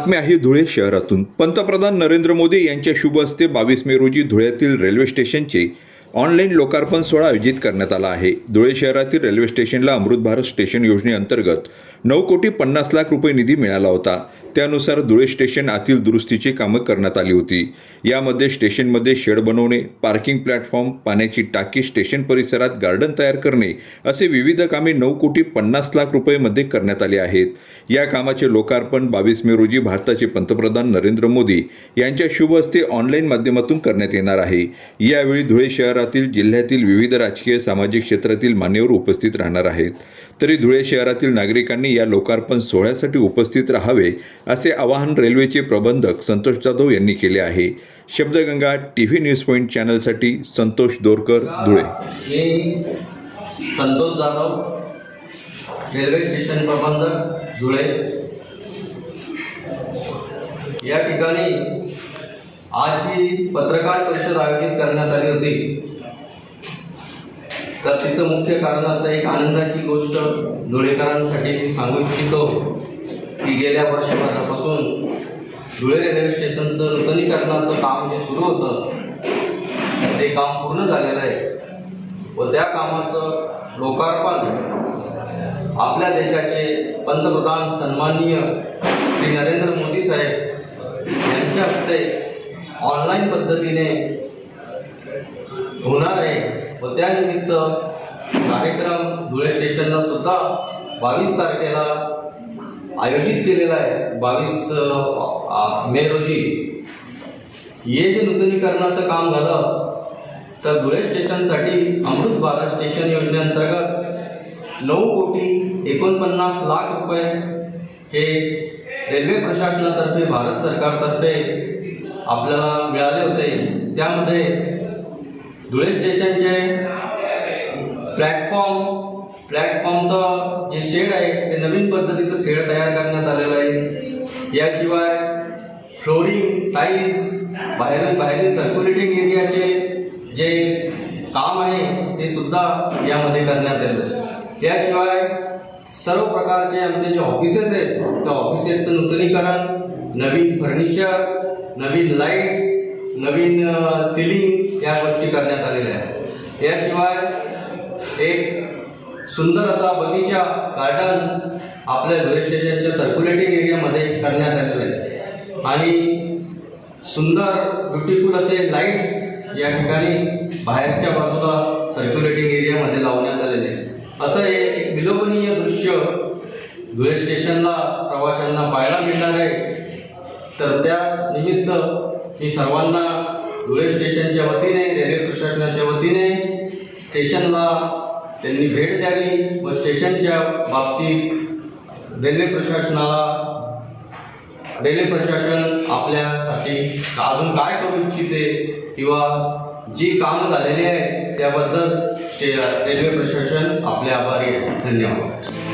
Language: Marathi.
बातमी आहे धुळे शहरातून. पंतप्रधान नरेंद्र मोदी यांच्या शुभ हस्ते बावीस मे रोजी धुळ्यातील रेल्वे स्टेशनचे ऑनलाईन लोकार्पण सोहळा आयोजित करण्यात आला आहे. धुळे शहरातील रेल्वे स्टेशनला अमृत भारत स्टेशन योजनेअंतर्गत नऊ कोटी पन्नास लाख रुपये निधी मिळाला होता. त्यानुसार धुळे स्टेशन आतील दुरुस्तीची कामं करण्यात आली होती. यामध्ये स्टेशनमध्ये शेड बनवणे पार्किंग प्लॅटफॉर्म पाण्याची टाकी स्टेशन परिसरात गार्डन तयार करणे असे विविध कामे नऊ कोटी पन्नास लाख रुपयेमध्ये करण्यात आली आहेत. या कामाचे लोकार्पण बावीस मे रोजी भारताचे पंतप्रधान नरेंद्र मोदी यांच्या शुभ हस्ते ऑनलाईन माध्यमातून करण्यात येणार आहे. यावेळी धुळे शहरातील जिल्ह्यातील विविध राजकीय सामाजिक क्षेत्रातील मान्यवर उपस्थित राहणार आहेत. तरी धुळे शहरातील नागरिकांनी या लोकार्पण सोहळ्यासाठी उपस्थित राहावे असे आवाहन रेल्वेचे प्रबंधक संतोष जाधव यांनी केले आहे. Shabdganga T V news point चॅनलसाठी Santosh Dorkar Dhule. Santosh Jadhav railway station प्रबंधक धुळे. या ठिकाणी आज जी पत्रकार परिषद आयोजित करण्यात आली होती. तर तिचं मुख्य कारण असं एक आनंदाची गोष्ट धुळेकरांसाठी मी सांगू इच्छितो की गेल्या वर्षभरापासून धुळे रेल्वे स्टेशनचं नूतनीकरणाचं काम जे सुरू होतं ते काम पूर्ण झालेलं आहे. व त्या कामाचं लोकार्पण आपल्या देशाचे पंतप्रधान सन्माननीय श्री नरेंद्र मोदी साहेब यांच्या हस्ते ऑनलाईन पद्धतीने होणार आहे. व त्यानिमित्त कार्यक्रम धुळे स्टेशनला सुद्धा बावीस तारखेला आयोजित केलेला आहे. बावीस मे रोजी. हे जे नूतनीकरणाचं काम झालं तर धुळे स्टेशनसाठी अमृत भारत स्टेशन योजनेअंतर्गत नऊ कोटी एकोणपन्नास लाख रुपये हे रेल्वे प्रशासनातर्फे भारत सरकारतर्फे आपल्याला मिळाले होते. त्यामध्ये धुळे स्टेशनचे प्लॅटफॉर्म प्लॅटफॉर्मचं जे शेड आहे ते नवीन पद्धतीचं शेड तयार करण्यात आलेलं आहे. याशिवाय फ्लोरिंग टाईल्स बाहेर बाहेरील सर्क्युलेटिंग एरियाचे जे काम आहे ते सुद्धा यामध्ये करण्यात आलं त्याशिवाय सर्व प्रकारचे आमचे जे ऑफिसेस आहेत त्या ऑफिसेसचं नूतनीकरण नवीन फर्निचर नवीन लाईट्स नवीन सिलिंग या गोष्टी करण्यात आलेल्या आहेत. याशिवाय एक सुंदर असा बगीचा गार्डन आपल्या रेल्वे स्टेशनच्या सर्क्युलेटिंग एरियामध्ये करण्यात आलेलं आहे. आणि सुंदर ब्युटिफुल असे लाईट्स या ठिकाणी बाहेरच्या बाजूला सर्क्युलेटिंग एरियामध्ये लावण्यात आलेले आहे असं हे एक विलोभनीय दृश्य धुळे स्टेशनला प्रवाशांना पाहायला मिळणार आहे. तर त्याच निमित्त मी सर्वांना धुळे स्टेशनच्या वतीने रेल्वे प्रशासनाच्या वतीने स्टेशनला त्यांनी भेट द्यावी व स्टेशनच्या बाबतीत रेल्वे प्रशासनाला रेल्वे प्रशासन आपल्यासाठी अजून काय करू इच्छिते किंवा जी कामं झालेली आहेत त्याबद्दल स्टे रेल्वे प्रशासन आपले आभारी आहे. धन्यवाद.